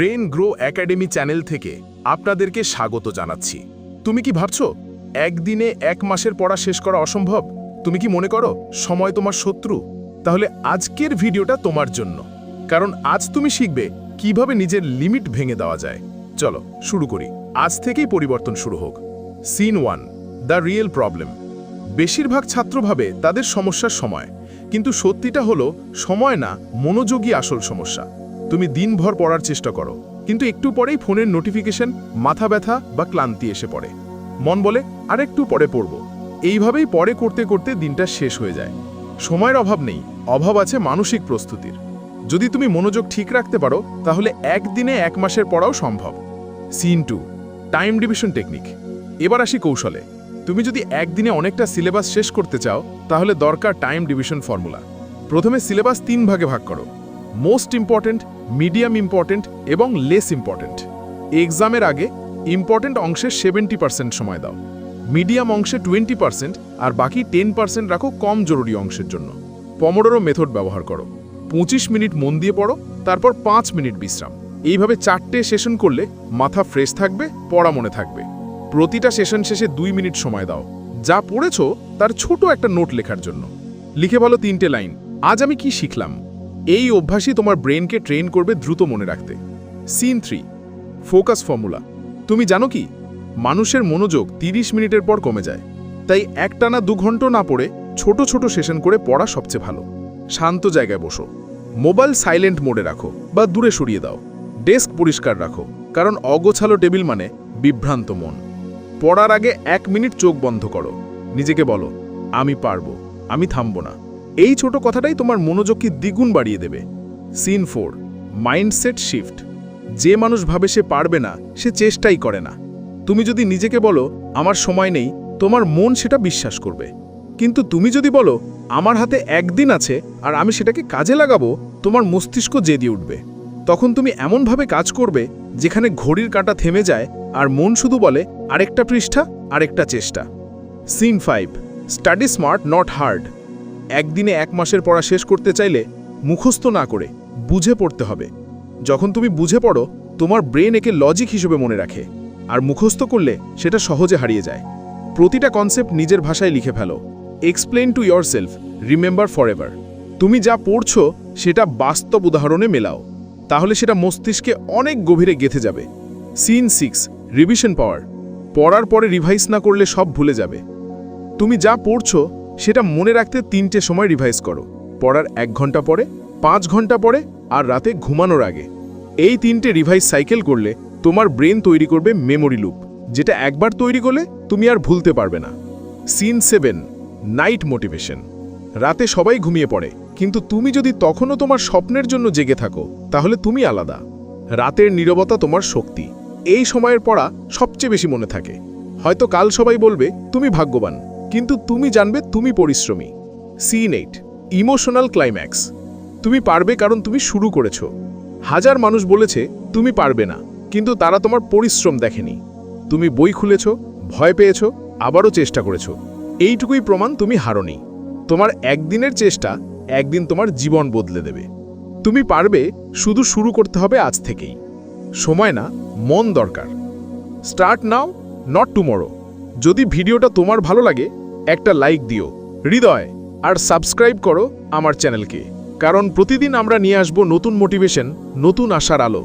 Brain grow academy channel থেকে আপনাদেরকে স্বাগত জানাচ্ছি। তুমি কি ভাবছ, একদিনে এক মাসের পড়া শেষ করা অসম্ভব? তুমি কি মনে করো, সময় তোমার শত্রু? তাহলে আজকের ভিডিওটা তোমার জন্য। কারণ আজ তুমি শিখবে কীভাবে নিজের লিমিট ভেঙে দেওয়া যায়। চলো, শুরু করি। আজ থেকেই পরিবর্তন শুরু হোক। Scene one the real problem বেশিরভাগ ছাত্র ভাবে তাদের সমস্যার সময়, কিন্তু সত্যিটা হলো, সময় না মনোযোগী আসল সমস্যা। তুমি দিনভর পড়ার চেষ্টা করো। কিন্তু একটু পরেই ফোনের নোটিফিকেশন মাথা ব্যথা বা ক্লান্তি এসে পড়ে। মন বলে, আরেকটু পরে পড়ব। এইভাবেই পরে করতে করতে দিনটা শেষ হয়ে যায়। সময়ের অভাব নেই, অভাব আছে মানসিক প্রস্তুতির। যদি তুমি মনোযোগ ঠিক রাখতে পারো, তাহলে একদিনে এক মাসের পড়াও সম্ভব। Scene two, time division technique. এবার আসি কৌশলে। তুমি যদি একদিনে অনেকটা সিলেবাস শেষ করতে চাও, তাহলে দরকার টাইম ডিভিশন ফর্মুলা। প্রথমে সিলেবাস তিন ভাগে ভাগ করো। মোস্ট ইম্পর্ট্যান্ট মিডিয়াম ইম্পর্ট্যান্ট এবং লেস ইম্পর্ট্যান্ট এক্সামের আগে ইম্পর্ট্যান্ট অংশে সেভেন্টি পার্সেন্ট সময় দাও। মিডিয়াম অংশে টোয়েন্টি পার্সেন্ট আর বাকি টেন পার্সেন্ট রাখো কম জরুরি অংশের জন্য। পমোডোরো মেথড ব্যবহার করো। পঁচিশ মিনিট মন দিয়ে পড়ো, তারপর পাঁচ মিনিট বিশ্রাম। এইভাবে চারটে সেশন করলে মাথা ফ্রেশ থাকবে, পড়া মনে থাকবে। প্রতিটা সেশন শেষে দুই মিনিট সময় দাও। যা পড়েছ, তার ছোট একটা নোট লেখার জন্য। লিখে বলো তিনটে লাইন আজ আমি কি শিখলাম? এই অভ্যাসই তোমার ব্রেনকে ট্রেন করবে দ্রুত মনে রাখতে। Scene three, focus formula. তুমি জানো কি? মানুষের মনোযোগ 30 মিনিটের পর কমে যায়। তাই একটানা দু ঘণ্টা না পড়ে ছোট ছোট সেশন করে পড়া সবচেয়ে ভালো। শান্ত জায়গায় বসো। মোবাইল সাইলেন্ট মোডে রাখো বা দূরে সরিয়ে দাও। ডেস্ক পরিষ্কার রাখো। কারণ অগোছালো টেবিল মানে বিভ্রান্ত মন। পড়ার আগে এক মিনিট চোখ বন্ধ করো। নিজেকে বলো, আমি পারব, আমি থামব না। এই ছোট কথাটাই তোমার মনোযোগকে দ্বিগুণ বাড়িয়ে দেবে। Scene four, mindset shift. যে মানুষ ভাবে সে পারবে না, সে চেষ্টাই করে না। তুমি যদি নিজেকে বলো, আমার সময় নেই তোমার মন সেটা বিশ্বাস করবে। কিন্তু তুমি যদি বলো, আমার হাতে একদিন আছে আর আমি সেটাকে কাজে লাগাবো তোমার মস্তিষ্ক জেদি উঠবে। তখন তুমি এমনভাবে কাজ করবে, যেখানে ঘড়ির কাঁটা থেমে যায় আর মন শুধু বলে, আরেকটা পৃষ্ঠা, আরেকটা চেষ্টা scene five, study smart, not hard. একদিনে এক মাসের পড়া শেষ করতে চাইলে মুখস্থ না করে বুঝে পড়তে হবে। যখন তুমি বুঝে পড়ো, তোমার ব্রেন একে লজিক হিসেবে মনে রাখে আর মুখস্থ করলে সেটা সহজে হারিয়ে যায়। প্রতিটা কনসেপ্ট নিজের ভাষায় লিখে ফেলো। Explain to yourself remember forever তুমি যা পড়ছো, সেটা বাস্তব উদাহরণে মেলাও। তাহলে সেটা মস্তিষ্কে অনেক গভীরে গেথে যাবে। সিন সিক্স রিভিশন পাওয়ার পড়ার পরে রিভাইস না করলে সব ভুলে যাবে। তুমি যা পড়ছো সেটা মনে রাখতে তিনটে সময় রিভাইজ করো। পড়ার এক ঘণ্টা পরে, পাঁচ ঘণ্টা পরে আর রাতে ঘুমানোর আগে। এই তিনটে রিভাইজ সাইকেল করলে তোমার ব্রেন তৈরি করবে মেমোরি লুপ যেটা একবার তৈরি করলে তুমি আর ভুলতে পারবে না। সিন সেভেন নাইট মোটিভেশন রাতে সবাই ঘুমিয়ে পড়ে, কিন্তু তুমি যদি তখনও তোমার স্বপ্নের জন্য জেগে থাকো, তাহলে তুমি আলাদা। রাতের নীরবতা তোমার শক্তি। এই সময়ের পড়া সবচেয়ে বেশি মনে থাকে। হয়তো কাল সবাই বলবে, তুমি ভাগ্যবান। কিন্তু তুমি জানবে তুমি পরিশ্রমী। সিন এইট ইমোশনাল ক্লাইম্যাক্স তুমি পারবে কারণ তুমি শুরু করেছ। হাজার মানুষ বলেছে, তুমি পারবে না, কিন্তু তারা তোমার পরিশ্রম দেখেনি। তুমি বই খুলেছ, ভয় পেয়েছ, আবারও চেষ্টা করেছ। এইটুকুই প্রমাণ তুমি হারনি। তোমার একদিনের চেষ্টা একদিন তোমার জীবন বদলে দেবে। তুমি পারবে, শুধু শুরু করতে হবে আজ থেকেই। সময় না, মন দরকার। স্টার্ট নাও নট টুমরো যদি ভিডিওটা তোমার ভালো লাগে একটা লাইক দিও, হৃদয়, আর সাবস্ক্রাইব করো আমার চ্যানেলকে কারণ প্রতিদিন আমরা নিয়ে আসব নতুন মোটিভেশন নতুন আশার আলো।